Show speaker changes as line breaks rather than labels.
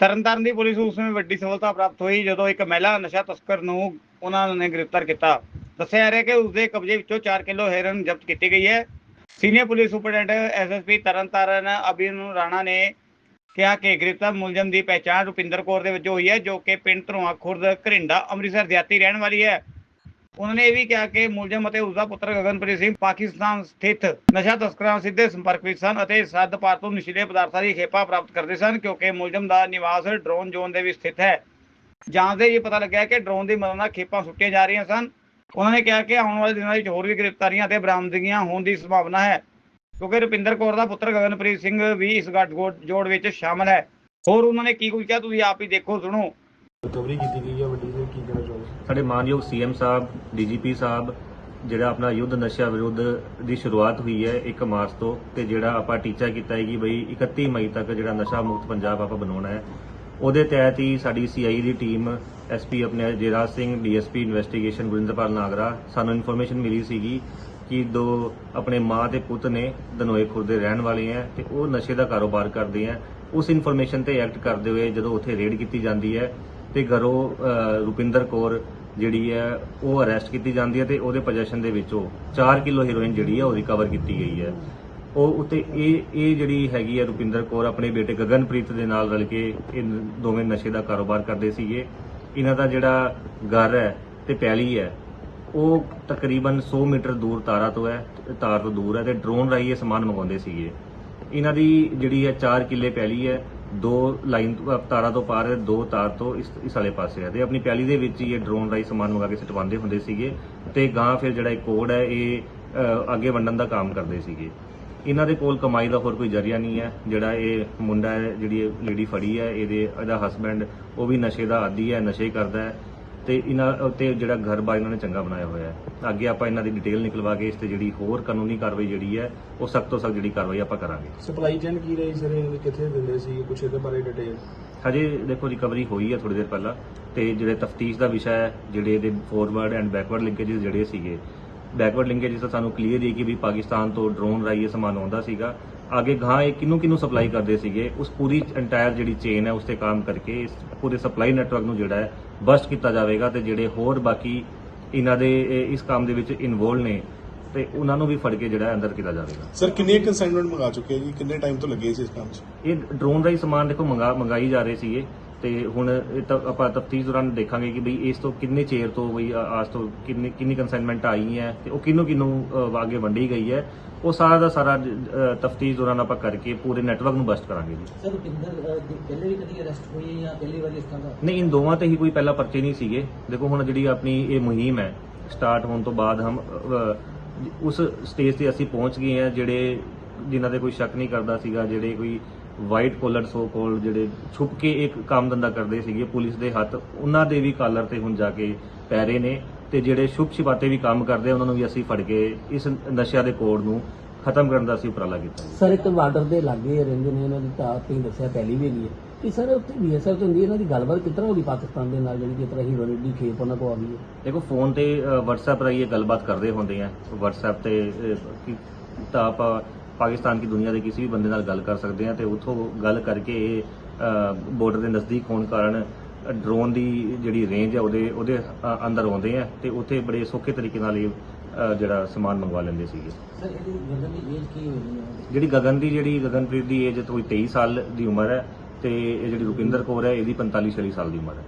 ਤਰਨਤਾਰਨ ਦੀ police ਨੂੰ ਉਸ ਸਮੇਂ ਵੱਡੀ ਸਫਲਤਾ ਪ੍ਰਾਪਤ ਹੋਈ ਜਦੋਂ ਇੱਕ ਮਹਿਲਾ ਨਸ਼ਾ ਤਸਕਰ ਨੂੰ ਉਹਨਾਂ ਨੇ ਗ੍ਰਿਫਤਾਰ ਕੀਤਾ। ਦੱਸਿਆ ਜਾ ਰਿਹਾ ਕਿ ਉਸ ਦੇ ਕਬਜ਼ੇ ਵਿੱਚੋਂ 4 ਕਿਲੋ ਹੈਰੋਇਨ ਜ਼ਬਤ ਕੀਤੀ ਗਈ ਹੈ। Senior police superintendent SSP Tarn Taran ਅਭਿਨ Rana ਨੇ ਕਿਹਾ ਕਿ ਗ੍ਰਿਫਤਾਰ ਮੁਲਜ਼ਮ ਦੀ ਪਹਿਚਾਣ ਰੁਪਿੰਦਰ ਕੌਰ ਦੇ ਵਜੋਂ ਹੋਈ ਹੈ, ਜੋ ਕਿ ਪਿੰਡ ਧਰੋਆ ਖੁਰਦ, ਘਰਿੰਡਾ, ਅੰਮ੍ਰਿਤਸਰ ਦਿਹਾਤੀ ਰਹਿਣ ਵਾਲੀ ਹੈ। ਉਹਨਾਂ ਨੇ ਇਹ ਵੀ ਕਿਹਾ ਕਿ ਮੁਲਜ਼ਮ ਅਤੇ ਉਸ ਦਾ ਪੁੱਤਰ ਗਗਨਪ੍ਰੀਤ ਸਿੰਘ ਪਾਕਿਸਤਾਨ ਸਥਿਤ ਨਸ਼ਾ ਤਸਕਰਾਂ ਸਿੱਧੇ ਸੰਪਰਕ ਵਿੱਚ ਸਨ ਅਤੇ ਸਰਹੱਦ ਪਾਰ ਤੋਂ ਨਸ਼ੀਲੇ ਪਦਾਰਥਾਂ ਦੀ ਖੇਪਾ ਪ੍ਰਾਪਤ ਕਰਦੇ ਸਨ ਕਿਉਂਕਿ ਮੁਲਜ਼ਮ ਦਾ ਨਿਵਾਸ ਡਰੋਨ ਜ਼ੋਨ ਦੇ ਵਿੱਚ ਸਥਿਤ ਹੈ। ਜਾਂਚ ਦੇ ਇਹ ਪਤਾ ਲੱਗਿਆ ਕਿ ਡਰੋਨ ਦੀ ਮਦਦ ਨਾਲ ਖੇਪਾਂ ਸੁੱਟੀਆਂ ਜਾ ਰਹੀਆਂ ਸਨ। ਉਹਨਾਂ ਨੇ ਕਿਹਾ ਕਿ ਆਉਣ ਵਾਲੇ ਦਿਨਾਂ ਵਿੱਚ ਹੋਰ ਵੀ ਗ੍ਰਿਫਤਾਰੀਆਂ ਅਤੇ ਬਰਾਮਦਗੀਆਂ ਹੋਣ ਦੀ ਸੰਭਾਵਨਾ ਹੈ ਕਿਉਂਕਿ ਰੁਪਿੰਦਰ ਕੌਰ ਦਾ ਪੁੱਤਰ ਗਗਨਪ੍ਰੀਤ ਸਿੰਘ ਵੀ ਇਸ ਗੱਠਜੋੜ ਜੋੜ ਵਿੱਚ ਸ਼ਾਮਲ ਹੈ। ਹੋਰ ਉਹਨਾਂ ਨੇ ਕੀ ਕੁਝ ਕਿਹਾ? ਤੁਸੀਂ ਆਪ ਹੀ ਦੇਖੋ, ਸੁਣੋ।
ਰਿਕਵਰੀ ਕੀਤੀ ਗਈ ਹੈ ਵੱਡੀ
ਸਾਡੇ ਮਾਨਯੋਗ ਸੀਐਮ ਸਾਹਿਬ, ਡੀਜੀਪੀ ਸਾਹਿਬ, ਜਿਹੜਾ ਆਪਣਾ ਯੁੱਧ ਨਸ਼ਾ ਵਿਰੁੱਧ ਦੀ ਸ਼ੁਰੂਆਤ ਹੋਈ ਹੈ 1 ਮਾਰਚ ਤੋਂ, ਤੇ ਜਿਹੜਾ ਆਪਾਂ ਟੀਚਾ ਕੀਤਾ ਹੈ ਕਿ ਬਈ 31 ਮਈ ਤੱਕ ਜਿਹੜਾ ਨਸ਼ਾ ਮੁਕਤ ਪੰਜਾਬ ਆਪਾਂ ਬਣਾਉਣਾ ਹੈ। ਉਹਦੇ ਤਹਿਤ ਹੀ ਸਾਡੀ ਸੀਆਈ ਦੀ ਟੀਮ, ਐਸਪੀ ਆਪਣੇ ਜੇਰਾਜ ਸਿੰਘ, ਡੀਐਸਪੀ ਇਨਵੈਸਟੀਗੇਸ਼ਨ ਗੁਰਿੰਦਰਪਾਲ ਨਾਗਰਾ, ਸਾਨੂੰ ਇਨਫੋਰਮੇਸ਼ਨ ਮਿਲੀ ਸੀਗੀ ਕਿ ਦੋ ਆਪਣੇ ਮਾਂ ਤੇ ਪੁੱਤ ਨੇ ਦਨੋਏ ਖੁਰ ਦੇ ਰਹਿਣ ਵਾਲੇ ਹੈ ਤੇ ਉਹ ਨਸ਼ੇ ਦਾ ਕਾਰੋਬਾਰ ਕਰਦੇ ਹੈ। ਉਸ ਇਨਫੋਰਮੇਸ਼ਨ ਤੇ ਐਕਟ ਕਰਦੇ ਹੋਏ ਜਦੋਂ ਉੱਥੇ ਰੇਡ ਕੀਤੀ ਜਾਂਦੀ ਹੈ ਤੇ ਘਰੋਂ ਰੁਪਿੰਦਰ ਕੌਰ ਜਿਹੜੀ ਹੈ, ਉਹ ਅਰੈਸਟ ਕੀਤੀ ਜਾਂਦੀ ਹੈ ਤੇ ਉਹਦੇ ਪੋਜੀਸ਼ਨ ਦੇ ਵਿੱਚੋਂ 4 ਕਿਲੋ ਹੀਰੋਇਨ ਜਿਹੜੀ ਹੈ ਉਹ ਰਿਕਵਰ ਕੀਤੀ ਗਈ ਹੈ। ਉਹ ਉਤੇ ਇਹ ਇਹ ਜਿਹੜੀ ਹੈਗੀ ਹੈ ਰੁਪਿੰਦਰ ਕੌਰ ਆਪਣੇ ਬੇਟੇ ਗਗਨਪ੍ਰੀਤ ਦੇ ਨਾਲ ਰਲ ਕੇ ਇਹ ਦੋਵੇਂ ਨਸ਼ੇ ਦਾ ਕਾਰੋਬਾਰ ਕਰਦੇ ਸੀਗੇ। ਇਹਨਾਂ ਦਾ ਜਿਹੜਾ ਘਰ ਹੈ ਤੇ ਪੈਲੀ ਹੈ, ਉਹ ਤਕਰੀਬਨ 100 ਮੀਟਰ ਦੂਰ ਤਾਰਾ ਤੋਂ ਹੈ, ਤਾਰ ਤੋਂ ਦੂਰ ਹੈ ਤੇ ਡਰੋਨ ਰਾਹੀਂ ਇਹ ਸਮਾਨ ਮੰਗਵਾਉਂਦੇ ਸੀਗੇ। ਇਹਨਾਂ ਦੀ ਜਿਹੜੀ ਹੈ 4 ਕਿੱਲੇ ਪੈਲੀ ਹੈ ਦੋ ਲਾਈਨ ਤਾਰਾਂ ਤੋਂ ਪਾਰ, ਦੋ ਤਾਰ ਤੋਂ ਇਸ ਇਸ ਵਾਲੇ ਪਾਸੇ ਹੈ ਤੇ ਆਪਣੀ ਪਿਆਲੀ ਦੇ ਵਿੱਚ ਹੀ ਇਹ ਡਰੋਨ ਰਾਹੀਂ ਸਮਾਨ ਮੰਗਾ ਕੇ ਸਟਵਾਉਂਦੇ ਹੁੰਦੇ ਸੀਗੇ। ਤੇ ਗਾਂ ਫਿਰ ਜਿਹੜਾ ਇਹ ਕੋਡ ਹੈ, ਇਹ ਅੱਗੇ ਵੰਡਣ ਦਾ ਕੰਮ ਕਰਦੇ ਸੀਗੇ। ਇਹਨਾਂ ਦੇ ਕੋਲ ਕਮਾਈ ਦਾ ਹੋਰ ਕੋਈ ਜ਼ਰੀਆ ਨਹੀਂ ਹੈ। ਜਿਹੜਾ ਇਹ ਮੁੰਡਾ ਹੈ, ਜਿਹੜੀ ਲੇਡੀ ਫੜੀ ਹੈ, ਇਹਦੇ, ਇਹਦਾ ਹਸਬੰਡ ਉਹ ਵੀ ਨਸ਼ੇ ਦਾ ਆਦੀ ਹੈ, ਨਸ਼ੇ ਕਰਦਾ ਹੈ। ਤੇ ਇਹਨਾਂ ਉੱਤੇ ਜਿਹੜਾ ਘਰ ਬਾਰ ਇਹਨਾਂ ਨੇ ਚੰਗਾ ਬਣਾਇਆ ਹੋਇਆ ਹੈ। ਅੱਗੇ ਆਪਾਂ ਇਹਨਾਂ ਦੀ ਡਿਟੇਲ ਨਿਕਲਵਾ ਕੇ ਇਸ ਤੇ ਜਿਹੜੀ ਹੋਰ ਕਾਨੂੰਨੀ ਕਾਰਵਾਈ ਜਿਹੜੀ ਹੈ ਉਹ ਸਖਤ ਤੋਂ ਸਖਤ ਜਿਹੜੀ ਕਾਰਵਾਈ ਆਪਾਂ ਕਰਾਂਗੇ।
ਸਪਲਾਈ ਚੇਨ ਕੀ ਰਹੀ ਸਰ? ਇਹਨਾਂ ਦੇ ਕਿੱਥੇ ਦਿੰਦੇ ਸੀ? ਕੁਛ ਇਹਦੇ ਬਾਰੇ ਡਿਟੇਲ
ਹਜੇ ਦੇਖੋ ਰਿਕਵਰੀ ਹੋਈ ਹੈ ਥੋੜੀ ਦੇਰ ਪਹਿਲਾਂ ਤੇ ਜਿਹੜੇ ਤਫਤੀਸ਼ ਦਾ ਵਿਸ਼ਾ ਹੈ ਜਿਹੜੇ ਇਹਦੇ ਫੋਰਵਰਡ ਐਂਡ ਬੈਕਵਰਡ ਲਿੰਕੇजेस ਜਿਹੜੇ ਸੀਗੇ। ਬੈਕਵਰਡ ਲਿੰਕੇजेस ਤਾਂ ਸਾਨੂੰ ਕਲੀਅਰ ਹੈ ਕਿ ਵੀ ਪਾਕਿਸਤਾਨ ਤੋਂ ਡਰੋਨ ਰਾਹੀਂ ਸਮਾਨ ਆਉਂਦਾ ਸੀਗਾ। ਅੱਗੇ ਗਾਂ ਇਹ ਕਿਨੂੰ ਕਿਨੂੰ ਸਪਲਾਈ ਕਰਦੇ ਸੀਗੇ? ਉਸ ਪੂਰੀ ਇੰਟਾਇਰ ਜਿਹੜੀ ਚੇਨ ਹੈ ਉਸ ਤੇ ਕੰਮ ਕਰਕੇ ਇਸ ਪੂਰੇ ਸਪਲਾਈ ਨੈਟਵਰਕ ਨੂੰ ਜਿਹੜਾ ਹੈ ਬਸਟ ਕੀਤਾ ਜਾਵੇਗਾ ਤੇ ਜਿਹੜੇ ਹੋਰ ਬਾਕੀ ਇਹਨਾਂ ਦੇ ਇਸ ਕੰਮ ਦੇ ਵਿੱਚ ਇਨਵੋਲਵ ਨੇ ਤੇ ਉਹਨਾਂ ਨੂੰ ਵੀ ਫੜ ਕੇ ਜਿਹੜਾ ਅੰਦਰ ਕੀਤਾ ਜਾਵੇਗਾ।
ਸਰ ਕਿੰਨੇ ਕੰਸਾਈਨਮੈਂਟ ਮੰਗਾ ਚੁੱਕੇ ਜੀ? ਕਿੰਨੇ ਟਾਈਮ ਤੋਂ ਲੱਗੇ ਸੀ ਇਸ ਕੰਮ 'ਚ?
ਇਹ ਡਰੋਨ ਦਾ ਹੀ ਸਮਾਨ ਦੇਖੋ ਮੰਗਾ ਮੰਗਾਈ ਜਾ ਰਹੇ ਸੀਗੇ। ਤੇ ਹੁਣ ਇਹ ਤਾਂ ਆਪਾਂ ਤਫਤੀਸ਼ ਦੌਰਾਨ ਦੇਖਾਂਗੇ ਕਿ ਬਈ ਇਸ ਤੋਂ ਕਿੰਨੇ ਚੇਰ ਤੋਂ ਬਈ ਆ- ਆਜ ਤੋਂ ਕਿੰਨੀ ਕਿੰਨੀ ਕੰਸਾਈਨਮੈਂਟ ਆਈ ਹੈ ਤੇ ਉਹ ਕਿਹਨੂੰ ਅ, ਅੱਗੇ ਵੰਡੀ ਗਈ ਹੈ ਉਹ ਸਾਰਾ ਦਾ ਸਾਰਾ ਤਫਤੀਸ਼ ਦੌਰਾਨ ਆਪਾਂ ਕਰਕੇ ਪੂਰੇ ਨੈਟਵਰਕ ਨੂੰ ਬਸਟ ਕਰਾਂਗੇ ਜੀ।
ਸਰ ਦੀ ਪਹਿਲੇ ਵੀ ਕਦੀ ਅਰੈਸਟ ਹੋਈ ਹੈ ਜਾਂ ਪਹਿਲੀ ਵਾਰੀ ਇਸ ਤਰ੍ਹਾਂ ਦਾ?
ਨਹੀਂ ਇਨ ਦੋਵਾਂ ਤੇ ਹੀ ਕੋਈ ਪਹਿਲਾ ਪਰਚੇ ਨਹੀਂ ਸੀਗੇ। ਦੇਖੋ ਹੁਣ ਜਿਹੜੀ ਆਪਣੀ ਇਹ ਮੁਹਿੰਮ ਹੈ ਸਟਾਰਟ ਹੋਣ ਤੋਂ ਬਾਅਦ ਹਮ ਉਸ ਸਟੇਜ ਤੇ ਅਸੀਂ ਪਹੁੰਚ ਗਏ ਹਾਂ ਜਿਹੜੇ ਜਿਨ੍ਹਾਂ ਤੇ ਕੋਈ ਸ਼ੱਕ ਨਹੀਂ ਕਰਦਾ ਸੀਗਾ ਜਿਹੜੇ ਕੋਈ ਵਾਈਟ ਕੋਲਰ ਸੋ ਕੋਲ ਜਿਹੜੇ ਛੁਪ ਕੇ ਇੱਕ ਕੰਮ ਧੰਦਾ ਕਰਦੇ ਸੀਗੇ ਪੁਲਿਸ ਦੇ ਹੱਥ ਉਹਨਾਂ ਦੇ ਵੀ ਕਾਲਰ ਤੇ ਹੁਣ ਜਾ ਕੇ ਪੈ ਰਹੇ ਨੇ ਤੇ ਜਿਹੜੇ ਸ਼ੁਭ ਛਿਪਾਤੇ ਵੀ ਕੰਮ ਕਰਦੇ ਉਹਨਾਂ ਨੂੰ ਵੀ ਅਸੀਂ ਫੜ ਕੇ ਇਸ ਨਸ਼ਿਆਂ ਦੇ ਕੋਡ ਨੂੰ ਖਤਮ ਕਰਨ ਦਾ ਅਸੀਂ ਉਪਰਾਲਾ ਕੀਤਾ
ਸਰ ਇੱਕ ਬਾਰਡਰ ਦੇ ਲਾਗੇ ਰਹਿੰਦੇ ਨੇ ਇਹਨਾਂ ਦੀ ਤਾਂ ਤੁਸੀਂ ਦੱਸਿਆ ਪਹਿਲੀ ਵੀ ਹੈਗੀ ਹੈ। ਕਿ ਸਰ ਉੱਥੇ ਬੀਐਸਐਫ ਹੁੰਦੀ ਹੈ ਇਹਨਾਂ ਦੀ ਗੱਲਬਾਤ ਕਿਸ ਤਰ੍ਹਾਂ ਹੋ ਗਈ ਪਾਕਿਸਤਾਨ ਦੇ ਨਾਲ ਜਿਹੜੀ ਕਿ ਤਰ੍ਹਾਂ ਹੀਰੋਇਨ ਦੀ ਖੇਪ ਉਹਨਾਂ ਕੋ ਆ ਗਈ ਹੈ?
ਦੇਖੋ ਫੋਨ ਤੇ WhatsApp ਰਾਹੀਂ ਇਹ ਗੱਲਬਾਤ ਕਰਦੇ ਹੁੰਦੇ ਆ। WhatsApp ਤੇ ਤਾਂ ਆਪਾਂ ਪਾਕਿਸਤਾਨ ਦੀ ਦੁਨੀਆ ਦੇ ਕਿਸੇ ਵੀ ਬੰਦੇ ਨਾਲ ਗੱਲ ਕਰ ਸਕਦੇ ਆ ਤੇ ਉਥੋਂ ਗੱਲ ਕਰਕੇ ਇਹ ਬਾਰਡਰ ਦੇ ਨਜ਼ਦੀਕ ਹੋਣ ਕਾਰਨ ਡਰੋਨ ਦੀ ਜਿਹੜੀ ਰੇਂਜ ਹੈ ਉਹਦੇ ਉਹਦੇ ਅ, ਅੰਦਰ ਆਉਂਦੇ ਆ ਤੇ ਉੱਥੇ ਬੜੇ ਸੌਖੇ ਤਰੀਕੇ ਨਾਲ ਇਹ ਅ, ਜਿਹੜਾ ਸਮਾਨ ਮੰਗਵਾ ਲੈਂਦੇ ਸੀਗੇ।
ਸਰ ਇਹਦੀ ਗਗਨ ਦੀ ਏਜ ਕੀ ਹੋਈ ਹੈ?
ਜਿਹੜੀ ਗਗਨ ਦੀ ਜਿਹੜੀ ਗਗਨਪ੍ਰੀਤ ਦੀ ਏਜ ਕੋਈ 23 ਸਾਲ ਦੀ ਉਮਰ ਹੈ ਤੇ ਇਹ ਜਿਹੜੀ ਰੁਪਿੰਦਰ ਕੌਰ ਹੈ ਇਹਦੀ 45 46 ਸਾਲ ਦੀ ਉਮਰ ਹੈ।